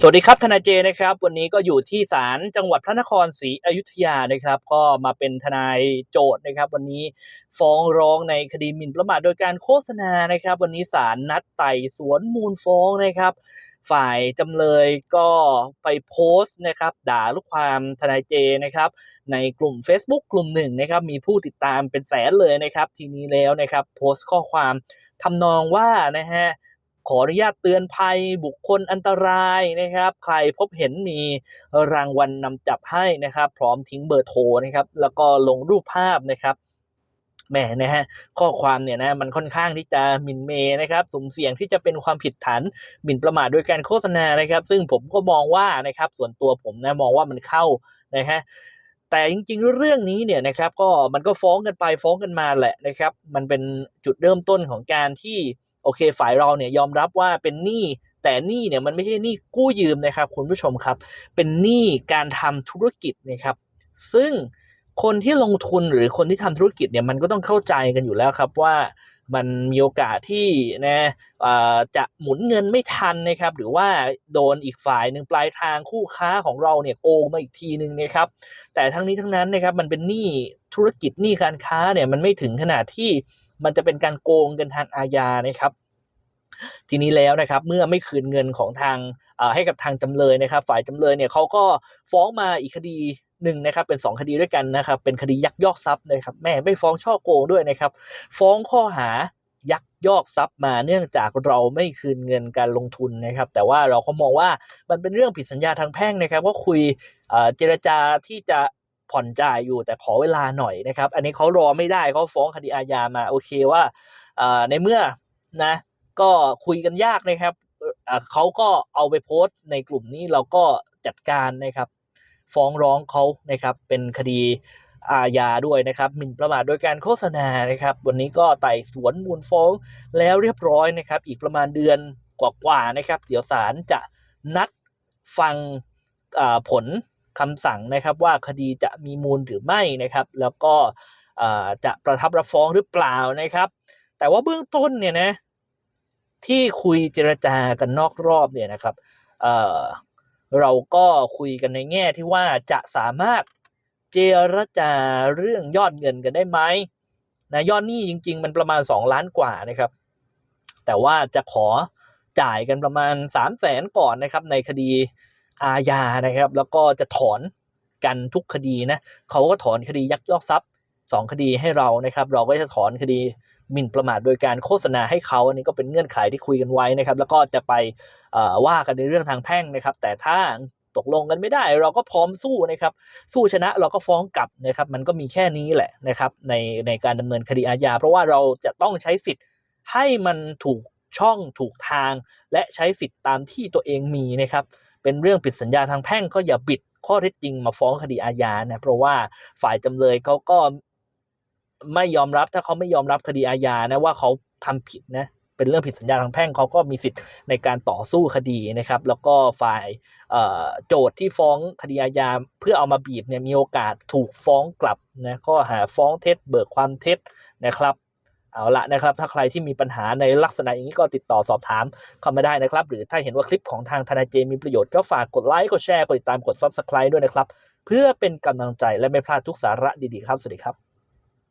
สวัสดีครับทนายเจนะครับ วันนี้ก็อยู่ที่ศาลจังหวัดพระนครศรีอยุธยานะครับ ก็มาเป็นทนายโจทย์นะครับ วันนี้ฟ้องร้องในคดีหมิ่นประมาทโดยการโฆษณานะครับ วันนี้ศาลนัดไต่สวนมูลฟ้องนะครับ ฝ่ายจำเลยก็ไปโพสต์นะครับ ด่าลูกความทนายเจนะครับ ในกลุ่ม Facebook กลุ่มหนึ่งนะครับ มีผู้ติดตามเป็นแสนเลยนะครับ ทีนี้แล้วนะครับ โพสต์ข้อความทำนองว่านะฮะ ขออนุญาตเตือนภัยบุคคลอันตรายนะครับ ใครพบเห็นมีรางวัลนำจับให้นะครับ พร้อมทิ้งเบอร์โทรนะครับ แล้วก็ลงรูปภาพนะครับแหมนะฮะข้อความเนี่ยนะมันค่อนข้างที่จะหมิ่นเมนะครับสมเสี่ยงที่จะเป็นความผิดฐานหมิ่นประมาทโดยการโฆษณานะครับ ซึ่งผมก็มองว่านะครับ ส่วนตัวผมนะมองว่ามันเข้านะฮะแต่จริงๆเรื่องนี้เนี่ยนะครับ ก็มันก็ฟ้องกันไปฟ้องกันมาแหละนะครับ มันเป็นจุดเริ่มต้นของการที่ โอเค ฝ่ายเราเนี่ยยอมรับว่าเป็นหนี้แต่หนี้เนี่ยมันไม่ใช่หนี้กู้ยืมนะครับคุณผู้ชมครับ เป็นหนี้การทำธุรกิจนะครับ ซึ่งคนที่ลงทุนหรือคนที่ทำธุรกิจเนี่ยมันก็ต้องเข้าใจกันอยู่แล้วครับว่ามันมีโอกาสที่นะเอ่อจะหมุนเงินไม่ทันนะครับ หรือว่าโดนอีกฝ่ายหนึ่งปลายทางคู่ค้าของเราเนี่ยโกงมาอีกทีหนึ่งนะครับ แต่ทั้งนี้ทั้งนั้นนะครับมันเป็นหนี้ธุรกิจหนี้การค้าเนี่ยมันไม่ถึงขนาดที่มันจะเป็นการโกงกันทางอาญานะครับ ทีนี้แล้วนะครับเมื่อไม่คืนเงินของทางให้กับทางจำเลยนะครับ ฝ่ายจำเลยเนี่ยเขาก็ฟ้องมาอีกคดีหนึ่งนะครับเป็น 2 คดีด้วยกันนะครับ เป็นคดียักยอกทรัพย์นะครับแม่ไม่ฟ้องช่อโกงด้วยนะครับ ฟ้องข้อหายักยอกทรัพย์มาเนื่องจากเราไม่คืนเงินการลงทุนนะครับ แต่ว่าเราก็มองว่ามันเป็นเรื่องผิดสัญญาทางแพ่งนะครับก็คุยเจรจาที่จะผ่อนจ่ายอยู่แต่ขอเวลาหน่อยนะครับ อันนี้เขารอไม่ได้เขาฟ้องคดีอาญามาโอเคว่าในเมื่อนะ ก็คุยกันยากนะครับเขาก็เอาไปโพสต์ในกลุ่มนี้เราก็จัดการนะครับ ฟ้องร้องเขานะครับเป็นคดีอาญาด้วยนะครับหมิ่นประมาทโดยการโฆษณานะครับ วันนี้ก็ไต่สวนมูลฟ้องแล้วเรียบร้อยนะครับ อีกประมาณเดือนกว่าๆนะครับ เดี๋ยวศาลจะนัดฟังผลคำสั่งนะครับว่าคดีจะมีมูลหรือไม่นะครับ แล้วก็จะประทับรับฟ้องหรือเปล่านะครับ แต่ว่าเบื้องต้นเนี่ยนะ ที่คุยเจรจากันนอกรอบเนี่ยนะครับเออเราก็คุยกันในแง่ที่ว่าจะสามารถเจรจาเรื่องยอดเงินกันได้ไหมนะยอดหนี้จริง ๆ มันประมาณ 2 ล้านกว่านะครับ แต่ว่าจะขอจ่ายกันประมาณ 3 0 0แสนก่อนนะครับ ในคดีอาญานะครับ แล้วก็จะถอนกันทุกคดีนะเขาก็ถอนคดียักยอกทรัพย์สองคดีให้เรานะครับ เราก็จะถอนคดี หมิ่นประมาทโดยการโฆษณาให้เขาอันนี้ก็เป็นเงื่อนไขที่คุยกันไว้นะครับ แล้วก็จะไปว่ากันในเรื่องทางแพ่งนะครับ แต่ถ้าตกลงกันไม่ได้ เราก็พร้อมสู้นะครับ สู้ชนะเราก็ฟ้องกลับนะครับ มันก็มีแค่นี้แหละนะครับ ในในการดำเนินคดีอาญาเพราะว่าเราจะต้องใช้สิทธิ์ให้มันถูกช่องถูกทาง และใช้สิทธิ์ตามที่ตัวเองมีนะครับ เป็นเรื่องผิดสัญญาทางแพ่งก็อย่าบิดข้อเท็จจริงมาฟ้องคดีอาญานะเพราะว่าฝ่ายจำเลยเขาก็ ไม่ยอมรับถ้าเขาไม่ยอมรับคดีอาญานะว่าเขาทำผิดนะเป็นเรื่องผิดสัญญาทางแพ่งเขาก็มีสิทธิ์ในการต่อสู้คดีนะครับ แล้วก็ฝ่ายโจทย์ที่ฟ้องคดีอาญาเพื่อเอามาบีบเนี่ยมีโอกาสถูกฟ้องกลับนะข้อหาฟ้องเท็จ เบิกความเท็จนะครับเอาละนะครับ ถ้าใครที่มีปัญหาในลักษณะอย่างนี้ก็ติดต่อสอบถามเข้ามาได้นะครับ หรือถ้าเห็นว่าคลิปของทางทนาเจมีประโยชน์ก็ฝากกดไลค์กดแชร์กดติดตามกด subscribe ด้วยนะครับ เพื่อเป็นกำลังใจและไม่พลาดทุกสาระดีๆครับ สวัสดีครับ